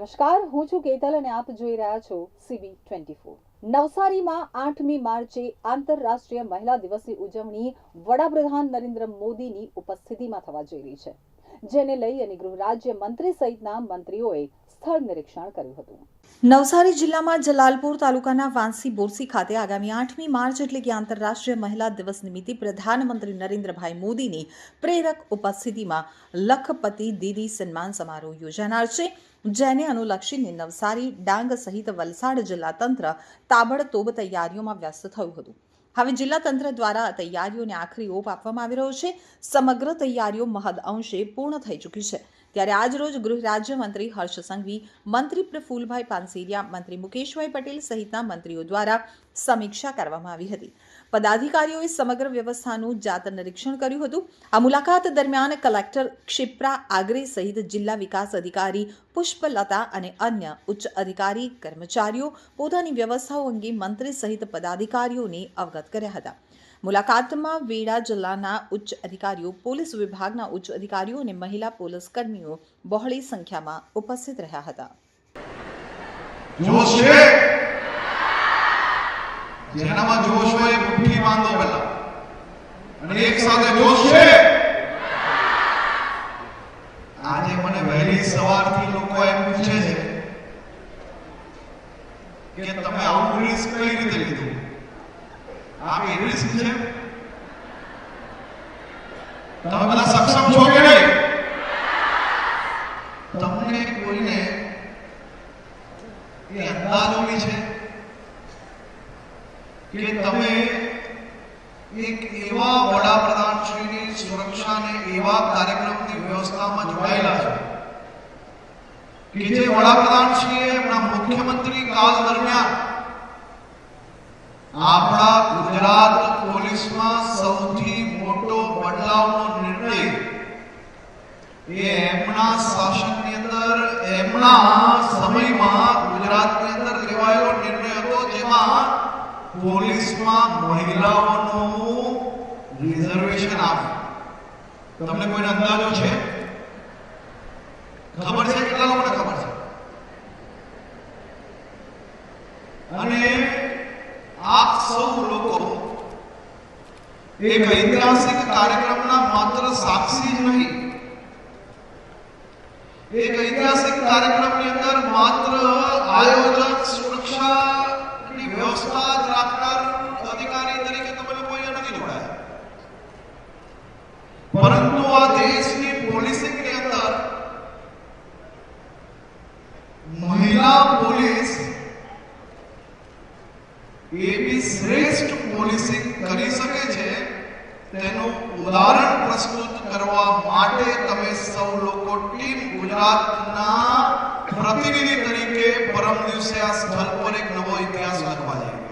નમસ્કાર, હું છું કેતલ અને આપ જોઈ રહ્યા છો સીબી ટ્વેન્ટી ફોર નવસારીમાં આઠમી માર્ચે આંતરરાષ્ટ્રીય મહિલા દિવસની ઉજવણી વડાપ્રધાન નરેન્દ્ર મોદીની ઉપસ્થિતિમાં થવા જઈ રહી છે, જેને લઈ અને ગૃહ રાજ્ય મંત્રી સહિતના મંત્રીઓએ સ્થળ નિરીક્ષણ કર્યું હતું. નવસારી જિલ્લામાં જલાલપુર તાલુકાના વાંસી બોરસી ખાતે આગામી આઠમી માર્ચ એટલે કે આંતરરાષ્ટ્રીય મહિલા દિવસ નિમિત્તે પ્રધાનમંત્રી નરેન્દ્રભાઈ મોદીની પ્રેરક ઉપસ્થિતિમાં લખપતિ દીદી સન્માન સમારોહ યોજાનાર છે. જેને અનુલક્ષીને નવસારી ડાંગ સહિત વલસાડ જિલ્લા તંત્ર તાબડતોબ તૈયારીઓમાં વ્યસ્ત થયું હતું. હવે જિલ્લા તંત્ર દ્વારા તૈયારીઓને આખરી ઓપ આપવામાં આવી રહ્યો છે. સમગ્ર તૈયારીઓ મહદ અંશે પૂર્ણ થઈ ચૂકી છે. ત્યારે આજરોજ ગૃહ રાજ્યમંત્રી હર્ષ સંઘવી, મંત્રી પ્રફુલભાઈ પાનસેરિયા, મંત્રી મુકેશભાઈ પટેલ સહિતના મંત્રીઓ દ્વારા સમીક્ષા કરવામાં આવી હતી. પદાધિકારીઓએ સમગ્ર વ્યવસ્થાનું જાત નિરીક્ષણ કર્યું હતું. આ મુલાકાત દરમિયાન કલેક્ટર ક્ષિપ્રા આગરે સહિત જિલ્લા વિકાસ અધિકારી, પુષ્પલતા અને અન્ય ઉચ્ચ અધિકારી કર્મચારીઓ પોતાની વ્યવસ્થાઓ અંગે મંત્રી સહિત પદાધિકારીઓને અવગત કર્યા હતા. મુલાકાતમાં વેડા જિલ્લાના ઉચ્ચ અધિકારીઓ, પોલીસ વિભાગના ઉચ્ચ અધિકારીઓ અને મહિલા પોલીસ કર્મીઓ બહોળી સંખ્યામાં ઉપસ્થિત રહ્યા હતા. આજે મને વહેલી સવારથી લોકો એમ પૂછે છે કે તમે આવું રિસ્ક કઈ રીતે લીધું? આ કઈ રિસ્ક છે તમે બધા સક્ષમ છો કે નહીં તમને કોઈને એ અંદાજો બી છે કે તમે એક એવા વડાપ્રધાનશ્રીની સુરક્ષા અને એવા કાર્યક્રમની વ્યવસ્થામાં જોડાયેલા છો કે જે વડાપ્રધાનશ્રીએ એમના મુખ્યમંત્રી કાળ દરમિયાન આપણા ગુજરાત પોલીસમાં સૌથી મોટો બદલાવનો નિર્ણય એ એમના શાસનની અંદર, એમના સમયમાં ગુજરાતની અંદર લેવાયેલો નિર્ણય હતો, જેમાં પોલીસમાં મહિલાઓનું રિઝર્વેશન આપ્યું તમને કોઈને અંદાજો છે? ખબર છે કેટલા લોકોને ખબર છે અને આપ સૌ લોકો એક ઐતિહાસિક કાર્યક્રમના માત્ર સાક્ષી જ નહીં એક ઐતિહાસિક કાર્યક્રમની અંદર માત્ર આયોજક સુરક્ષાની વ્યવસ્થા જ રાખનાર અધિકારી તરીકે તમે લોકો અહીંયા નથી જોડાયા પરંતુ આ દેશની પોલીસિંગની અંદર મહિલા પોલીસ એવી શ્રેષ્ઠ પોલીસિંગ કરી શકે છે? તેનું ઉદાહરણ પ્રસ્તુત કરવા માટે તમે સૌ લોકો ટીમ ગુજરાતના પ્રતિનિધિ તરીકે પરમ દિવસે આ સ્થળ પર એક નવો ઇતિહાસ લખવા જઈ રહ્યા